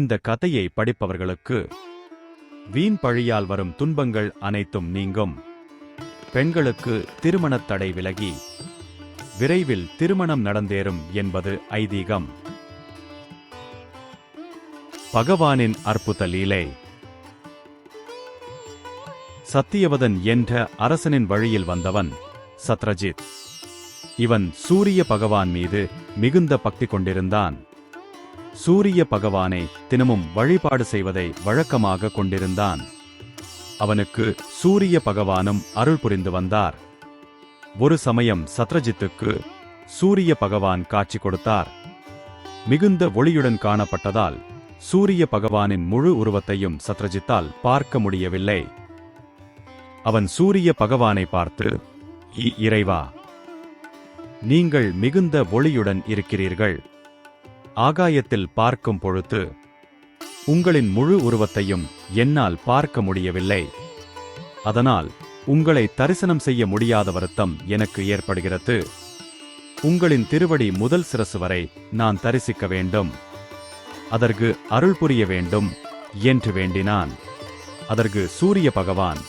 இந்த கதையை படிப்பவர்களுக்கு வீண் பழியால் வரும் துன்பங்கள் அனைத்தும் நீங்கும். பெண்களுக்கு திருமணத் தடை விலகி விரைவில் திருமணம் நடந்தேறும் என்பது ஐதீகம். பகவானின் அற்புத லீலை. சத்தியவதன் என்ற அரசனின் வழியில் வந்தவன் சத்ரஜித். இவன் சூரிய பகவான் மீது மிகுந்த பக்தி கொண்டிருந்தான். சூரிய பகவானை தினமும் வழிபாடு செய்வதை வழக்கமாக கொண்டிருந்தான். அவனுக்கு சூரிய பகவானும் அருள் புரிந்து வந்தார். ஒரு சமயம் சத்ரஜித்துக்கு சூரிய பகவான் காட்சி கொடுத்தார். மிகுந்த ஒளியுடன் காணப்பட்டதால் சூரிய பகவானின் முழு உருவத்தையும் சத்ரஜித்தால் பார்க்க முடியவில்லை. அவன் சூரிய பகவானை பார்த்து "இ- இறைவா நீங்கள் மிகுந்த ஒளியுடன் இருக்கிறீர்கள். ஆகாயத்தில் பார்க்கும் பொழுது உங்களின் முழு உருவத்தையும் என்னால் பார்க்க முடியவில்லை. அதனால் உங்களை தரிசனம் செய்ய முடியாத வருத்தம் எனக்கு ஏற்படுகிறது. உங்களின் திருவடி முதல் சிரசு வரை நான் தரிசிக்க வேண்டும். அதற்கு அருள் புரிய வேண்டும் என்று வேண்டினான். அதற்கு சூரிய பகவான்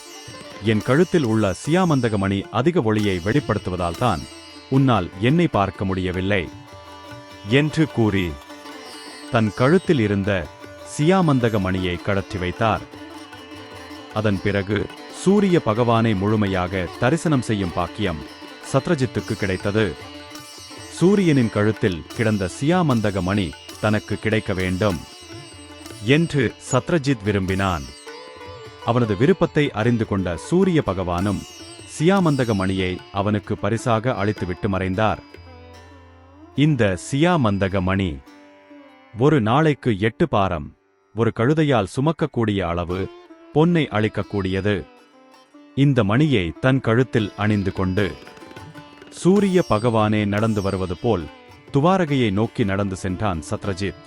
என் கழுத்தில் உள்ள சியாமந்தகமணி அதிக ஒளியை வெளிப்படுத்துவதால்தான் உன்னால் என்னை பார்க்க முடியவில்லை. என்று கூறி தன் கழுத்தில் இருந்த சியாமந்தக மணியை கடற்றி வைத்தார். அதன் பிறகு சூரிய பகவானை முழுமையாக தரிசனம் செய்யும் பாக்கியம் சத்ரஜித்துக்கு கிடைத்தது. சூரியனின் கழுத்தில் கிடந்த சியாமந்தக மணி தனக்கு கிடைக்க வேண்டும் என்று சத்ரஜித் விரும்பினான். அவனது விருப்பத்தை அறிந்து கொண்ட சூரிய பகவானும் சியாமந்தக மணியை அவனுக்கு பரிசாக அளித்துவிட்டு மறைந்தார். இந்த சியாமந்தக மணி ஒரு நாளைக்கு எட்டு பாரம் ஒரு கழுதையால் சுமக்கக்கூடிய அளவு பொன்னை அளிக்கக்கூடியது. இந்த மணியை தன் கழுத்தில் அணிந்து கொண்டு சூரிய பகவானே நடந்து வருவது போல் துவாரகையை நோக்கி நடந்து சென்றான் சத்ரஜித்.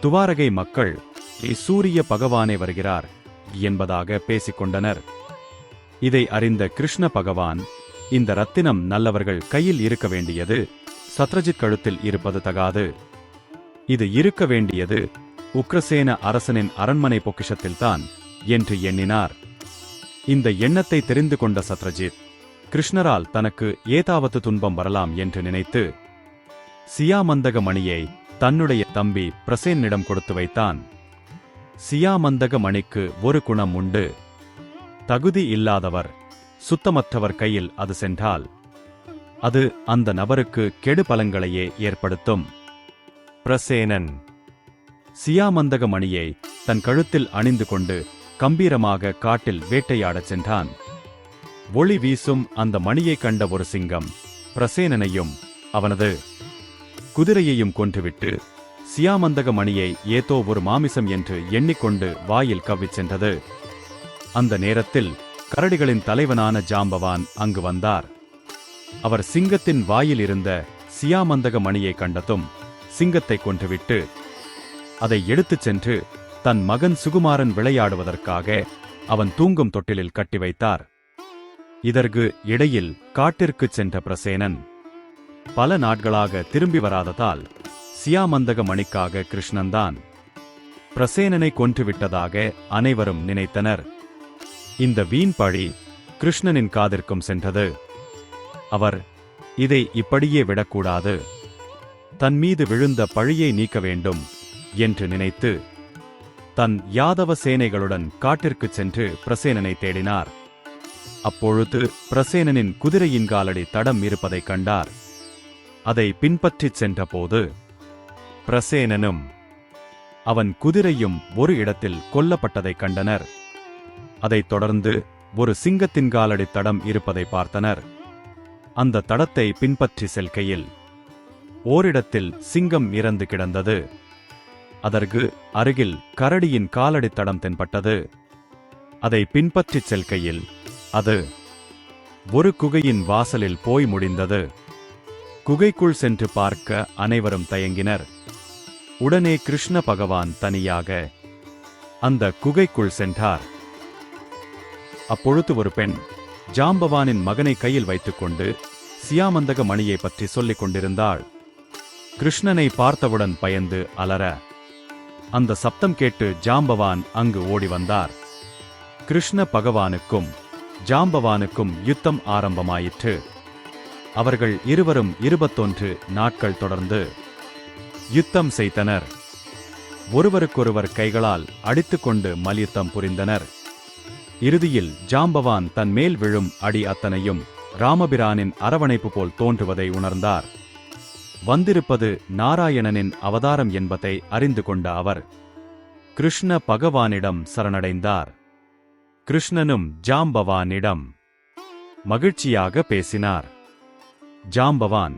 துவாரகை மக்கள் சூரிய பகவானே வருகிறார் என்பதாக பேசிக்கொண்டனர் இதை அறிந்த கிருஷ்ண பகவான் இந்த ரத்தினம் நல்லவர்கள் கையில் இருக்க வேண்டியது சத்ரஜித் கழுத்தில் இருப்பது தகாது. இது இருக்க வேண்டியது உக்ரசேன அரசனின் அரண்மனை பொக்கிஷத்தில்தான் என்று எண்ணினார். இந்த எண்ணத்தை தெரிந்து கொண்ட சத்ரஜித் கிருஷ்ணரால் தனக்கு ஏதாவது துன்பம் வரலாம் என்று நினைத்து சியாமந்தக மணியை தன்னுடைய தம்பி பிரசேனிடம் கொடுத்து வைத்தான். சியாமந்தக மணிக்கு ஒரு குணம் உண்டு. தகுதி இல்லாதவர் சுத்தமற்றவர் கையில் அது சென்றால் அது அந்த நபருக்கு கெடு பலங்களையே ஏற்படுத்தும். பிரசேனன். சியாமந்தக மணியை தன் கழுத்தில் அணிந்து கொண்டு கம்பீரமாக காட்டில் வேட்டையாடச் சென்றான். ஒளி வீசும் அந்த மணியை கண்ட ஒரு சிங்கம் பிரசேனனையும் அவனது குதிரையையும் கொன்றுவிட்டு சியாமந்தக மணியை ஏதோ ஒரு மாமிசம் என்று எண்ணிக்கொண்டு வாயில் கவ்விச் சென்றது. அந்த நேரத்தில் கரடிகளின் தலைவனான ஜாம்பவான் அங்கு வந்தார். அவர் சிங்கத்தின் வாயில் இருந்த சியாமந்தக மணியை கண்டதும் சிங்கத்தை கொன்றுவிட்டு அதை எடுத்துச் சென்று தன் மகன் சுகுமாரன் விளையாடுவதற்காக அவன் தூங்கும் தொட்டிலில் கட்டி வைத்தார். இதற்கு இடையில் காட்டிற்குச் சென்ற பிரசேனன் பல நாட்களாக திரும்பி வராததால் சியாமந்தக மணிக்காக கிருஷ்ணன்தான் பிரசேனனை கொன்றுவிட்டதாக அனைவரும் நினைத்தனர். இந்த வீண் பழி கிருஷ்ணனின் காதிற்கும் சென்றது. அவர் இதை இப்படியே விடக்கூடாது. தன் மீது விழுந்த பழியை நீக்க வேண்டும் என்று நினைத்து தன் யாதவ சேனைகளுடன் காட்டிற்குச் சென்று பிரசேனனை தேடினார். அப்பொழுது பிரசேனனின் குதிரையின் காலடி தடம் இருப்பதைக் கண்டார். அதை பின்பற்றிச் சென்றபோது பிரசேனனும் அவன் குதிரையும் ஒரு இடத்தில் கொல்லப்பட்டதைக் கண்டனர். அதைத் தொடர்ந்து ஒரு சிங்கத்தின் காலடி தடம் இருப்பதை பார்த்தனர். அந்த தடத்தை பின்பற்றி செல்கையில் ஓரிடத்தில் சிங்கம் இறந்து கிடந்தது. அதற்கு அருகில் கரடியின் காலடி தடம் தென்பட்டது. அதை பின்பற்றி செல்கையில் அது ஒரு குகையின் வாசலில் போய் முடிந்தது. குகைக்குள் சென்று பார்க்க அனைவரும் தயங்கினர். உடனே கிருஷ்ண பகவான் தனியாக அந்த குகைக்குள் சென்றார். அப்பொழுது ஒரு பெண் ஜாம்பவானின் மகனை கையில் வைத்துக்கொண்டு சியாமந்தக மணியை பற்றி சொல்லிக் கொண்டிருந்தாள். கிருஷ்ணனை பார்த்தவுடன் பயந்து அலற. அந்த சப்தம் கேட்டு ஜாம்பவான் அங்கு ஓடி வந்தார். கிருஷ்ண பகவானுக்கும் ஜாம்பவானுக்கும் யுத்தம் ஆரம்பமாயிற்று. அவர்கள் இருவரும் இருபத்தொன்று நாட்கள் தொடர்ந்து யுத்தம் செய்தனர். ஒருவருக்கொருவர் கைகளால் அடித்துக்கொண்டு மல்யுத்தம் புரிந்தனர். இறுதியில் ஜாம்பவான் தன் மேல் விழும் அடி அத்தனையும் ராமபிரானின் அரவணைப்பு போல் தோன்றுவதை உணர்ந்தார். வந்திருப்பது நாராயணனின் அவதாரம் என்பதை அறிந்து கொண்ட அவர் கிருஷ்ண பகவானிடம் சரணடைந்தார். கிருஷ்ணனும் ஜாம்பவானிடம் மகிழ்ச்சியாக பேசினார். ஜாம்பவான்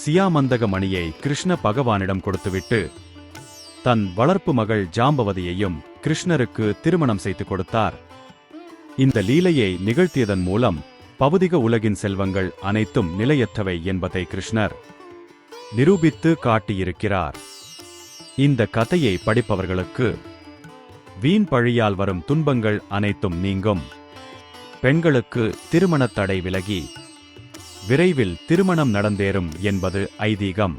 சியாமந்தக மணியை கிருஷ்ண பகவானிடம் கொடுத்துவிட்டு தன் வளர்ப்பு மகள் ஜாம்பவதியையும் கிருஷ்ணருக்கு திருமணம் செய்து கொடுத்தார். இந்த லீலையை நிகழ்த்தியதன் மூலம் பவுதிக உலகின் செல்வங்கள் அனைத்தும் நிலையற்றவை என்பதை கிருஷ்ணர் நிரூபித்து காட்டியிருக்கிறார். இந்த கதையை படிப்பவர்களுக்கு வீண் பழியால் வரும் துன்பங்கள் அனைத்தும் நீங்கும். பெண்களுக்கு திருமணத் தடை விலகி விரைவில் திருமணம் நடந்தேறும் என்பது ஐதீகம்.